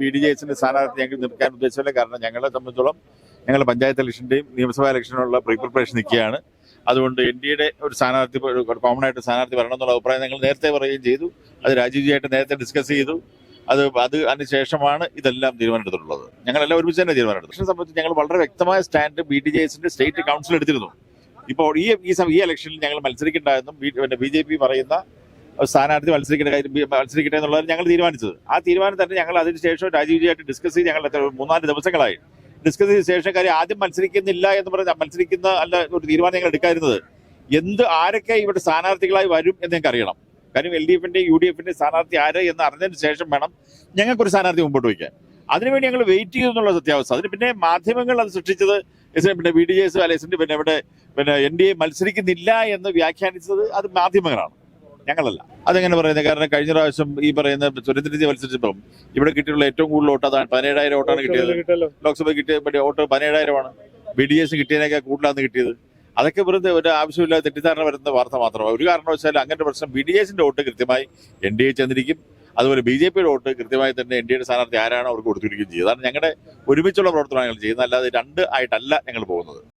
B D J എസിന്റെ സ്ഥാനാർത്ഥി ഞങ്ങൾ നിൽക്കാൻ ഉദ്ദേശമില്ല കാരണം ഞങ്ങളെ സംബന്ധിച്ചോളം ഞങ്ങൾ പഞ്ചായത്ത് ഇലക്ഷന്റെയും നിയമസഭാ ഇലക്ഷനുള്ള പ്രീ പ്രിപ്പറേഷൻ നിൽക്കുകയാണ്. അതുകൊണ്ട് എൻ ഡി എയുടെ ഒരു സ്ഥാനാർത്ഥി കോമൺ ആയിട്ട് സ്ഥാനാർത്ഥി വരണം എന്നുള്ള അഭിപ്രായം ഞങ്ങൾ നേരത്തെ പറയുകയും ചെയ്തു. അത് രാജീവ്ജിയായിട്ട് നേരത്തെ ഡിസ്കസ് ചെയ്തു. അത് അത് അതിന് ശേഷമാണ് ഇതെല്ലാം തീരുമാനമെടുത്തിട്ടുള്ളത്. ഞങ്ങളെല്ലാം ഒരുമിച്ച് തന്നെ തീരുമാനമെടുത്തു. പക്ഷേ സംബന്ധിച്ച് ഞങ്ങൾ വളരെ വ്യക്തമായ സ്റ്റാൻഡ് ബി ഡി ജെ എസിന്റെ സ്റ്റേറ്റ് കൗൺസിൽ എടുത്തിരുന്നു. ഇപ്പോൾ ഈ ഈ ഇലക്ഷനിൽ ഞങ്ങൾ മത്സരിക്കേണ്ടതെന്നും പിന്നെ ബി ജെ പി പറയുന്ന സ്ഥാനാർത്ഥി ബി- മത്സരിക്കട്ടെ എന്നുള്ളത് ഞങ്ങൾ തീരുമാനിച്ചത്. ആ തീരുമാനം തന്നെ ഞങ്ങൾ അതിന് ശേഷം രാജീവ്ജിയായിട്ട് ഡിസ്കസ് ചെയ്ത് ഞങ്ങൾ മൂന്നാൽ ദിവസങ്ങളായി. ഡിസ്കസ് ചെയ്ത ശേഷം കാര്യം ആദ്യം മത്സരിക്കുന്നില്ല എന്ന് പറഞ്ഞ മത്സരിക്കുന്ന അല്ല ഒരു തീരുമാനം ഞങ്ങൾ എടുക്കാതിരുന്നത്. എന്ത് ആരൊക്കെ ഇവിടെ സ്ഥാനാർത്ഥികളായി വരും എന്ന് ഞങ്ങൾക്ക് അറിയണം. കാര്യം എൽ ഡി എഫിന്റെ യു ഡി എഫിന്റെ സ്ഥാനാർത്ഥി ആര് എന്ന് അറിഞ്ഞതിന് ശേഷം വേണം ഞങ്ങൾക്കൊരു സ്ഥാനാർത്ഥി മുമ്പോട്ട് വയ്ക്കാൻ. അതിനുവേണ്ടി ഞങ്ങൾ വെയിറ്റ് ചെയ്തു എന്നുള്ള സത്യാവസ്ഥ. അതിന് പിന്നെ മാധ്യമങ്ങൾ അത് സൃഷ്ടിച്ചത് പിന്നെ ബി ഡി ജെ എസ് അല്ലെ പിന്നെ ഇവിടെ പിന്നെ എൻ ഡി എ മത്സരിക്കുന്നില്ല എന്ന് വ്യാഖ്യാനിച്ചത് അത് മാധ്യമങ്ങളാണ്. ഞങ്ങളല്ല. അതെങ്ങനെ പറയുന്നത്? കാരണം കഴിഞ്ഞ പ്രാവശ്യം ഈ പറയുന്ന സുരേന്ദ്രജി മത്സരിച്ചപ്പം ഇവിടെ കിട്ടിയുള്ള ഏറ്റവും കൂടുതൽ വോട്ട് അതാണ്. പതിനേഴായിരം വോട്ടാണ് കിട്ടിയത്. ലോക്സഭ കിട്ടിയ വോട്ട് പതിനേഴായിരമാണ്. ബി ഡി എസ് കിട്ടിയതിനേക്കാൾ കൂടുതലാണ് കിട്ടിയത്. അതൊക്കെ വെറുതെ ഒരു ആവശ്യമില്ലാതെ തെറ്റിദ്ധാരണ വരുന്ന വാർത്ത മാത്രമാണ്. ഒരു കാരണവശാലും അങ്ങനത്തെ പ്രശ്നം ബി ഡി എസിന്റെ വോട്ട് കൃത്യമായി എൻ ഡി എ ചെന്നിരിക്കും. അതുപോലെ ബി ജെ പിയുടെ വോട്ട് കൃത്യമായി തന്നെ എൻ ഡി എയുടെ സ്ഥാനാർത്ഥി ആരാണ് അവർക്ക് കൊടുത്തിരിക്കുകയും ചെയ്യും. അതാണ് ഞങ്ങളുടെ ഒരുമിച്ചുള്ള പ്രവർത്തനങ്ങൾ ചെയ്യുന്നത്. അല്ലാതെ രണ്ട് ആയിട്ടല്ല ഞങ്ങൾ പോകുന്നത്.